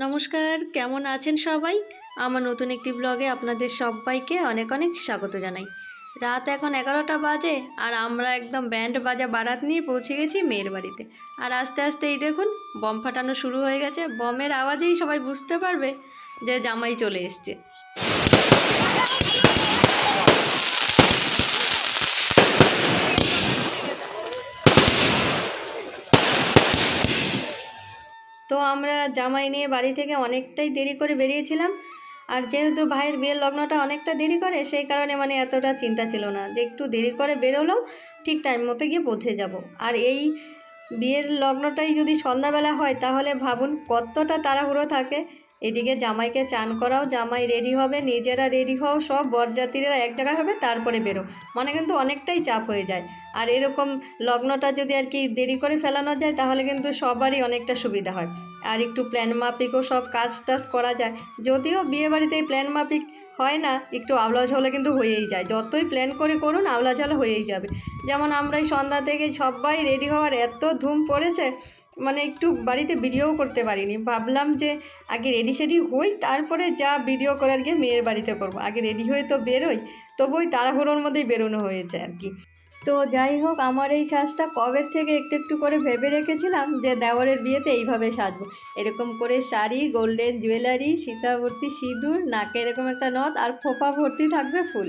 নমস্কার, কেমন আছেন সবাই? আমার নতুন একটি ব্লগে আপনাদের সবাইকে অনেক অনেক স্বাগত জানাই। রাত এখন এগারোটা বাজে আর আমরা একদম ব্যান্ড বাজা বারাত নিয়ে পৌঁছে গেছি মেয়ের বাড়িতে। আর আস্তে আস্তে এই দেখুন, বম ফাটানো শুরু হয়ে গেছে। বমের আওয়াজেই সবাই বুঝতে পারবে যে জামাই চলে এসছে। তো আমরা জামাই নিয়ে বাড়ি থেকে অনেকটাই দেরি করে বেরিয়েছিলাম। আর যেহেতু ভাইয়ের বিয়ের লগ্নটা অনেকটা দেরি করে, সেই কারণে মানে এতটা চিন্তা ছিল না যে একটু দেরি করে বেরোলেও ঠিক টাইম মতো গিয়ে পৌঁছে যাব। আর এই বিয়ের লগ্নটাই যদি সন্ধ্যাবেলা হয়, তাহলে ভাবুন কতটা তাড়াহুড়ো থাকে। এদিকে জামাইকে চান করাও, জামাই রেডি হবে, নিজেরা রেডি হও, সব বরযাত্রীরা এক জায়গায় হবে, তারপরে বেরো। মানে কিন্তু অনেকটাই চাপ হয়ে যায়। আর এরকম লগ্নটা যদি আর কি দেরি করে ফেলানো যায়, তাহলে কিন্তু সবারই অনেকটা সুবিধা হয়। আর একটু প্ল্যান মাফিকও সব কাজ টাজ করা যায়। যদিও বিয়ে বাড়িতে এই প্ল্যান মাফিক হয় না, একটু আওলা ঝোলে কিন্তু হয়েই যায়। যতই প্ল্যান করে করুন, আওলা ঝোলে হয়েই যাবে। যেমন আমরা এই সন্ধ্যা থেকে সবাই রেডি হওয়ার এত ধুম পড়েছে মানে একটু বাড়িতে ভিডিও করতে পারিনি। ভাবলাম যে আগে রেডি সেডি হই, তারপরে যা ভিডিও করার গিয়ে মেয়ের বাড়িতে করব। আগে রেডি হয়ে তো বেরোই তবু ওই তাড়াহুড়োর মধ্যেই বেরোনো হয়েছে আর কি। তো যাই হোক, আমার এই সাজটা কবে থেকে একটু একটু করে ভেবে রেখেছিলাম যে দেওয়ারের বিয়েতে এইভাবে সাজবো। এরকম করে শাড়ি, গোল্ডেন জুয়েলারি সীতাভর্তি সিঁদুর, নাকে এরকম একটা নথ আর খোপা ভর্তি থাকবে ফুল।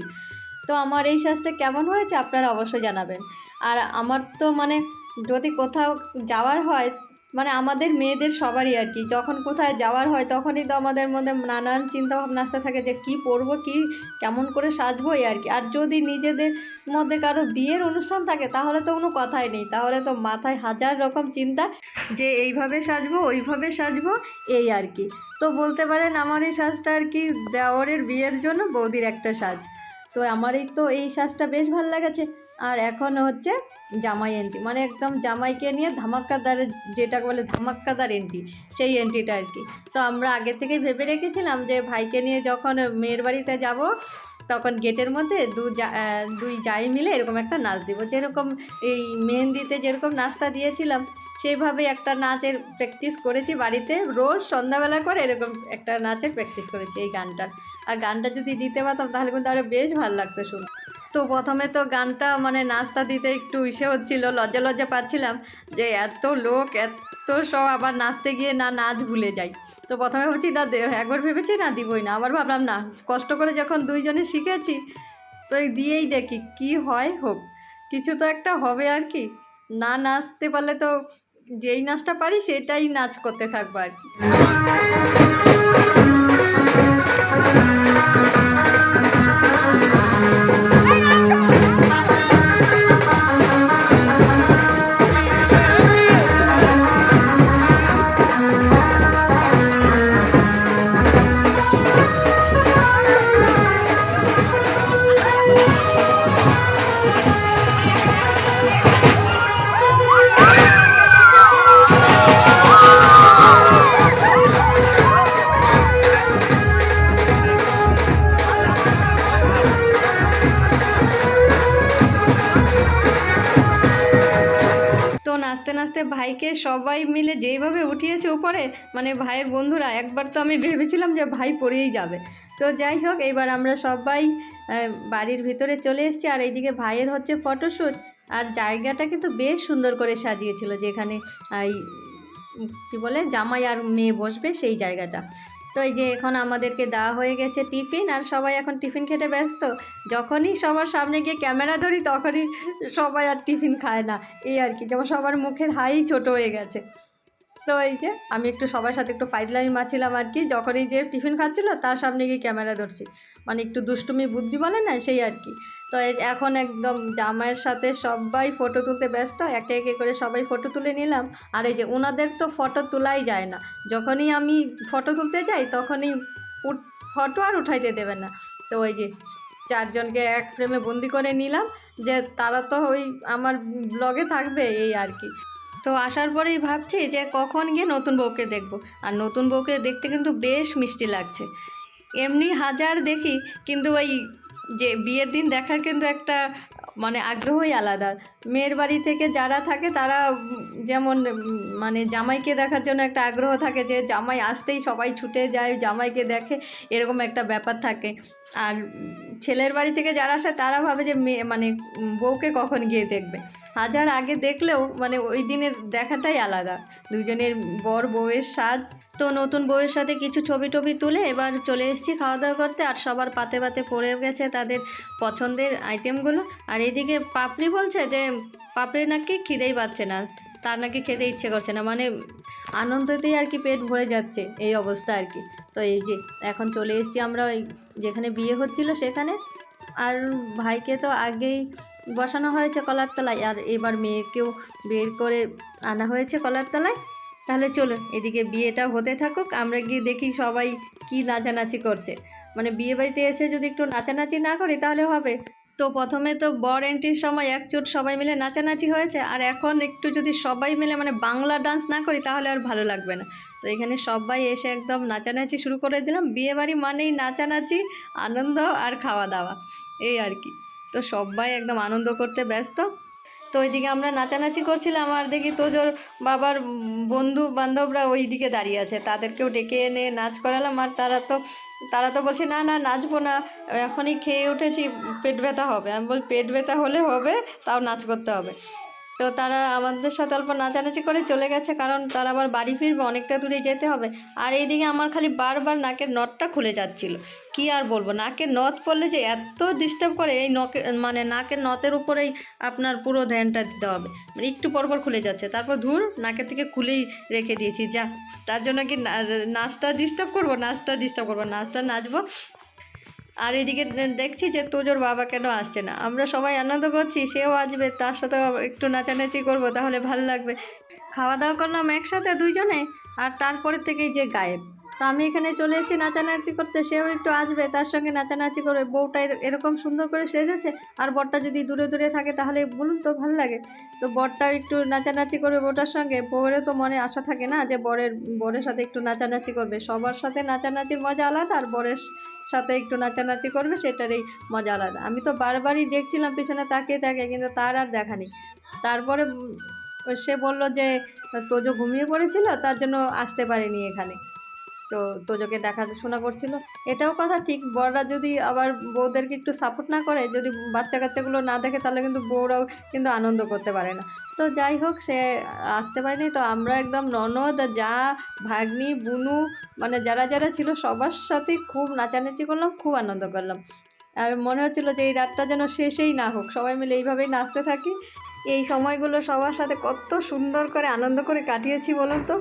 তো আমার এই সাজটা কেমন হয়েছে আপনারা অবশ্যই জানাবেন। আর আমার তো মানে যদি কোথাও যাওয়ার হয় মানে আমাদের মেয়েদের সবারই আর কি। যখন কোথায় যাওয়ার হয়, তখনই তো আমাদের মধ্যে নানান চিন্তা ভাবনা আসতে থাকে যে কি পরবো, কি কেমন করে সাজবো আর কি। আর যদি নিজেদের মধ্যে কারও বিয়ের অনুষ্ঠান থাকে, তাহলে তো কোনো কথাই নেই। তাহলে তো মাথায় হাজার রকম চিন্তা যে এইভাবে সাজবো, ওইভাবে সাজবো, এই আর কি। তো বলতে পারেন আমার এই সাজটা আর কি দেওয়ারের বিয়ের জন্য বৌদির একটা সাজ। তো আমার এই তো এই সাজটা বেশ ভালো লেগেছে। আর এখন হচ্ছে জামাই এন্ট্রি মানে একদম জামাইকে নিয়ে ধামাক্কাদার যেটাকে বলে ধামাক্কাদার এন্ট্রি সেই এন্ট্রিটা আর কি তো আমরা আগে থেকেই ভেবে রেখেছিলাম যে ভাইকে নিয়ে যখন মেয়ের বাড়িতে যাব, তখন গেটের মধ্যে দু দুই যাই মিলে এরকম একটা নাচ দিব। যেরকম এই মেহেন্দিতে যেরকম নাচটা দিয়েছিলাম সেইভাবে একটা নাচের প্র্যাকটিস করেছি বাড়িতে। রোজ সন্ধ্যাবেলা করে এরকম একটা নাচের প্র্যাকটিস করেছি এই গানটার। আর গানটা যদি দিতে পারতাম, তাহলে কিন্তু আরও বেশ ভালো লাগতো শুনতে। তো প্রথমে তো গানটা মানে নাচটা দিতে একটু ইসে হচ্ছিল, লজ্জা লজ্জা পাচ্ছিলাম যে এত লোক, এত সব আবার নাচতে গিয়ে না নাচ ভুলে যাই। তো প্রথমে ভাবছি, না একবার ভেবেছি না দিবই না। আবার ভাবলাম, না, কষ্ট করে যখন দুইজনে শিখেছি, তো এই দিয়েই দেখি কি হয় হোক। কিছু তো একটা হবে আর কি। না নাচতে পারলে তো যেই নাচটা পারি, সেটাই নাচ করতে থাকব আর কি। তো নাচতে নাচতে ভাইকে সবাই মিলে যেইভাবে উঠিয়েছে উপরে মানে ভাইয়ের বন্ধুরা, একবার তো আমি ভেবেছিলাম যে ভাই পড়েই যাবে। তো যাই হোক, এবার আমরা সবাই বাড়ির ভিতরে চলে এসেছি, আর এইদিকে ভাইয়ের হচ্ছে ফটোশ্যুট আর জায়গাটা কিন্তু বেশ সুন্দর করে সাজিয়েছিল, যেখানে এই কী বলে, জামাই আর মেয়ে বসবে সেই জায়গাটা। তো এই যে এখন আমাদেরকে দেওয়া হয়ে গেছে টিফিন আর সবাই এখন টিফিন খেতে ব্যস্ত। যখনই সবার সামনে গিয়ে ক্যামেরা ধরি তখনই সবাই আর টিফিন খায় না। এই আর কি, যেমন সবার মুখের হাই ছোট হয়ে গেছে। তো এই যে আমি একটু সবার সাথে একটু ফাইজলামি মারছিলাম আর কি, যখনই যে টিফিন খাচ্ছিলো তার সামনে গিয়ে ক্যামেরা ধরছি। মানে একটু দুষ্টুমি বুদ্ধি বলে না, সেই আর কি। তো এখন একদম জামাইয়ের সাথে সবাই ফটো তুলতে ব্যস্ত, একে একে করে সবাই ফটো তুলে নিলাম। আর এই যে ওনাদের তো ফটো তোলাই যায় না। যখনই আমি ফটো তুলতে যাই, তখনই ফটো আর উঠাইতে দেবে না। তো ওই যে চারজনকে এক ফ্রেমে বন্দি করে নিলাম, যে তারা তো ওই আমার ব্লগে থাকবে, এই আর কি। তো আসার পরেই ভাবছি যে কখন গিয়ে নতুন বউকে দেখব। আর নতুন বউকে দেখতে কিন্তু বেশ মিষ্টি লাগছে। এমনি হাজার দেখি, কিন্তু ওই যে বিয়ের দিন দেখার কিন্তু একটা মানে আগ্রহই আলাদা। মেয়ের বাড়ি থেকে যারা থাকে তারা যেমন মানে জামাইকে দেখার জন্য একটা আগ্রহ থাকে যে জামাই আসতেই সবাই ছুটে যায়, জামাইকে দেখে এরকম একটা ব্যাপার থাকে। আর ছেলের বাড়ি থেকে যারা আসে তারা ভাবে যে মেয়ে মানে বউকে কখন গিয়ে দেখবে। হাজার আগে দেখলেও মানে ওই দিনের দেখাটাই আলাদা। দুজনের বর বউয়ের সাজ। তো নতুন বউয়ের সাথে কিছু ছবি টবি তুলে এবার চলে এসেছি খাওয়া দাওয়া করতে আর সবার পাতে পাতে পড়ে গেছে তাদের পছন্দের আইটেমগুলো আর এদিকে পাপড়ি বলছে যে, পাপড়ি নাকি খিদেই পাচ্ছে না, তার নাকি খেতে ইচ্ছে করছে না। মানে আনন্দতেই আর কি পেট ভরে যাচ্ছে এই অবস্থা আর কি। তো এই যে এখন চলে এসেছি আমরা ওই যেখানে বিয়ে হচ্ছিল সেখানে। আর ভাইকে তো আগেই বসানো হয়েছে কলার তলায়, আর এবার মেয়েকেও বের করে আনা হয়েছে কলার তলায়। তাহলে চলুন, এদিকে বিয়েটা হতে থাকুক, আমরা গিয়ে দেখি সবাই কি নাচানাচি করছে। মানে বিয়ে বাড়িতে এসে যদি একটু নাচানাচি না করি, তাহলে হবে। তো প্রথমে তো বর এন্ট্রির সময় একচুট সবাই মিলে নাচানাচি হয়েছে, আর এখন একটু যদি সবাই মিলে মানে বাংলা ডান্স না করি, তাহলে আর ভালো লাগবে না। তো এখানে সবাই এসে একদম নাচানাচি শুরু করে দিলাম। বিয়েবাড়ি মানেই নাচানাচি, আনন্দ আর খাওয়া দাওয়া। এই আর কি। তো সবাই একদম আনন্দ করতে ব্যস্ত। তো ওইদিকে আমরা নাচানাচি করছিলাম আর দেখি তোজোর বাবার বন্ধু বান্ধবরা ওই দিকে দাঁড়িয়ে আছে, তাদেরকেও ডেকে এনে নাচ করালাম আর তারা তো তারা তো বলছে, না না, নাচবো না, এখনই খেয়ে উঠেছি, পেট ব্যথা হবে। আমি বল, পেট ব্যথা হলে হবে, তাও নাচ করতে হবে। তো তারা আমাদের সাথে অল্প নাচানাচি করে চলে গেছে, কারণ তারা আবার বাড়ি ফিরবে, অনেকটা দূরে যেতে হবে। আর এইদিকে আমার খালি বারবার নাকের নটটা খুলে যাচ্ছিল। কি আর বলব, নাকের নথ পড়লে যে এত ডিস্টার্ব করে, এই নকে মানে নাকের নথের উপরেই আপনার পুরো ধ্যানটা দিতে হবে। মানে একটু পরপর খুলে যাচ্ছে। তারপর ধুর, নাকের থেকে খুলেই রেখে দিয়েছি। যা, তার জন্য কি নাচটা ডিস্টার্ব করব? নাচটা ডিস্টার্ব করব। নাচটা নাচবো আর এদিকে দেখছি যে তোজোর বাবা কেন আসছে না। আমরা সবাই আনন্দ করছি, সেও আসবে, তার সাথে একটু নাচানাচি করব, তাহলে ভালো লাগবে। খাওয়া দাওয়া করলাম একসাথে দুইজনে, আর তারপরে থেকেই যে গায়েব। তো আমি এখানে চলে এসেছি নাচানাচি করতে, সেও একটু আসবে, তার সঙ্গে নাচানাচি করবে বউটা এর- এরকম সুন্দর করে সেজেছে, আর বরটা যদি দূরে দূরে থাকে তাহলে বলুন তো ভালো লাগে। তো বরটা একটু নাচানাচি করবে বউটার সঙ্গে, বউয়েরও তো মনে আশা থাকে না যে বরের বরের সাথে একটু নাচানাচি করবে। সবার সাথে নাচানাচির মজা আলাদা, আর বরের সাথে একটু নাচানাচি করবে, সেটারই মজা আলাদা। আমি তো বারবারই দেখছিলাম পিছনে তাকিয়ে তাকিয়ে, কিন্তু তার আর দেখা নেই। তারপরে সে বলল যে, তোজো ঘুমিয়ে পড়েছিল, তার জন্য আসতে পারেনি এখানে। তো তোজোকে দেখাশোনা করছিল। এটাও কথা ঠিক বড়রা যদি আবার বউদেরকে একটু সাপোর্ট না করে, যদি বাচ্চা কাচ্চাগুলো না দেখে, তাহলে কিন্তু বউরাও কিন্তু আনন্দ করতে পারে না। তো যাই হোক, সে আসতে পারেনি। তো আমরা একদম ননদ, যা, ভাগ্নি, বুনু মানে যারা যারা ছিল, সবার সাথে খুব নাচানাচি করলাম, খুব আনন্দ করলাম। আর মনে হচ্ছিল যে এই রাতটা যেন শেষেই না হোক, সবাই মিলে এইভাবেই নাচতে থাকি। এই সময়গুলো সবার সাথে কত সুন্দর করে আনন্দ করে কাটিয়েছি বলুন তো?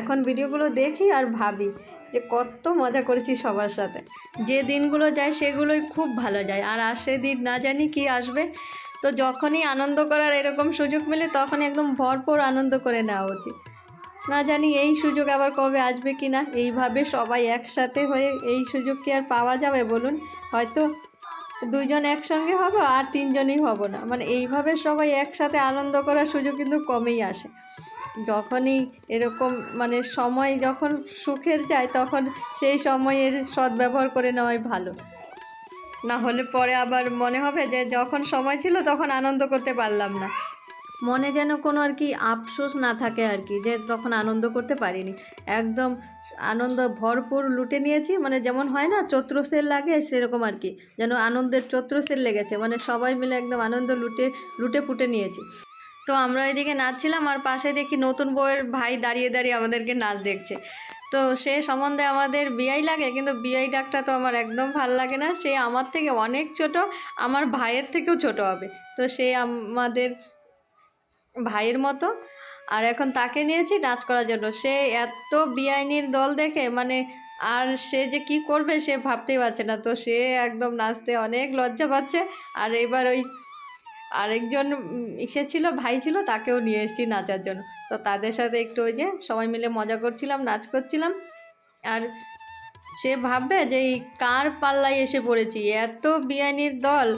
এখন ভিডিওগুলো দেখি আর ভাবি। যে কত মজা করেছি সবার সাথে। যে দিনগুলো যায় সেগুলোই খুব ভালো যায়। আর আসে দিন না জানি কি আসবে। তো যখনই আনন্দ করার এরকম সুযোগ মেলে তখন একদম ভরপুর আনন্দ করে নেওয়া উচিত। না জানি এই সুযোগ আবার কবে আসবে কি না। এইভাবে সবাই একসাথে হয়ে এই সুযোগ কি আর পাওয়া যাবে বলুন? হয়তো দুইজন একসঙ্গে হব আর তিনজনই হব না। মানে এইভাবে সবাই একসাথে আনন্দ করার সুযোগ কিন্তু কমেই আসে। যখনই এরকম মানে সময় যখন সুখের চায় তখন সেই সময়ের সদ্ব্যবহার করে নেওয়াই ভালো। না হলে পরে আবার মনে হবে যে যখন সময় ছিল তখন আনন্দ করতে পারলাম না। মনে যেন কোনো আর কি আফসোস না থাকে আর কি, যে তখন আনন্দ করতে পারিনি। একদম আনন্দ ভরপুর লুটে নিয়েছি মানে যেমন হয় না চৈত্র সেল লাগে সেরকম আর কি, যেন আনন্দের চৈত্র সেল লেগেছে মানে সবাই মিলে একদম আনন্দ লুটে লুটে ফুটে নিয়েছি। তো আমরা এদিকে নাচছিলাম আর পাশে দেখি নতুন বউয়ের ভাই দাঁড়িয়ে দাঁড়িয়ে আমাদেরকে নাচ দেখছে। তো সে সম্বন্ধে আমাদের বিয়াই লাগে, কিন্তু বিয়াই ডাকটা তো আমার একদম ভালো লাগে না। সে আমার থেকে অনেক ছোট, আমার ভাইয়ের থেকেও ছোট হবে। তো সে আমাদের ভাইয়ের মতো। আর এখন তাকে নিয়েছি নাচ করার জন্য। সে এত বিআইনির দল দেখে মানে আর সে যে কি করবে সে ভাবতেই পারছে না। তো সে একদম নাচতে অনেক লজ্জা পাচ্ছে। আর এবার ওই আরেকজন ইসে ছিল, ভাই ছিল, তাকেও নিয়ে এসেছি নাচার জন্য। তো তাদের সাথে একটু ওই যে সবাই মিলে মজা করছিলাম, নাচ করছিলাম। আর সে ভাববে যে এই কার পাল্লায় এসে পড়েছি, এত বিয়ানির দল।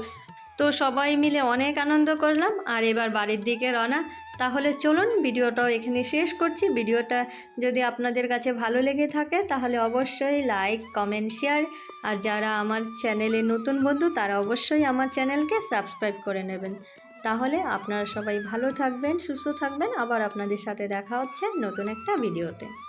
তো সবাই মিলে অনেক আনন্দ করলাম, আর এবার বাড়ির দিকে রওনা। তাহলে চলুন ভিডিওটাও এখানে শেষ করছি। ভিডিওটা যদি আপনাদের কাছে ভালো লেগে থাকে, তাহলে অবশ্যই লাইক, কমেন্ট, শেয়ার। আর যারা আমার চ্যানেলে নতুন বন্ধু, তারা অবশ্যই আমার চ্যানেলকে সাবস্ক্রাইব করে নেবেন। তাহলে আপনারা সবাই ভালো থাকবেন, সুস্থ থাকবেন। আবার আপনাদের সাথে দেখা হচ্ছে নতুন একটা ভিডিওতে।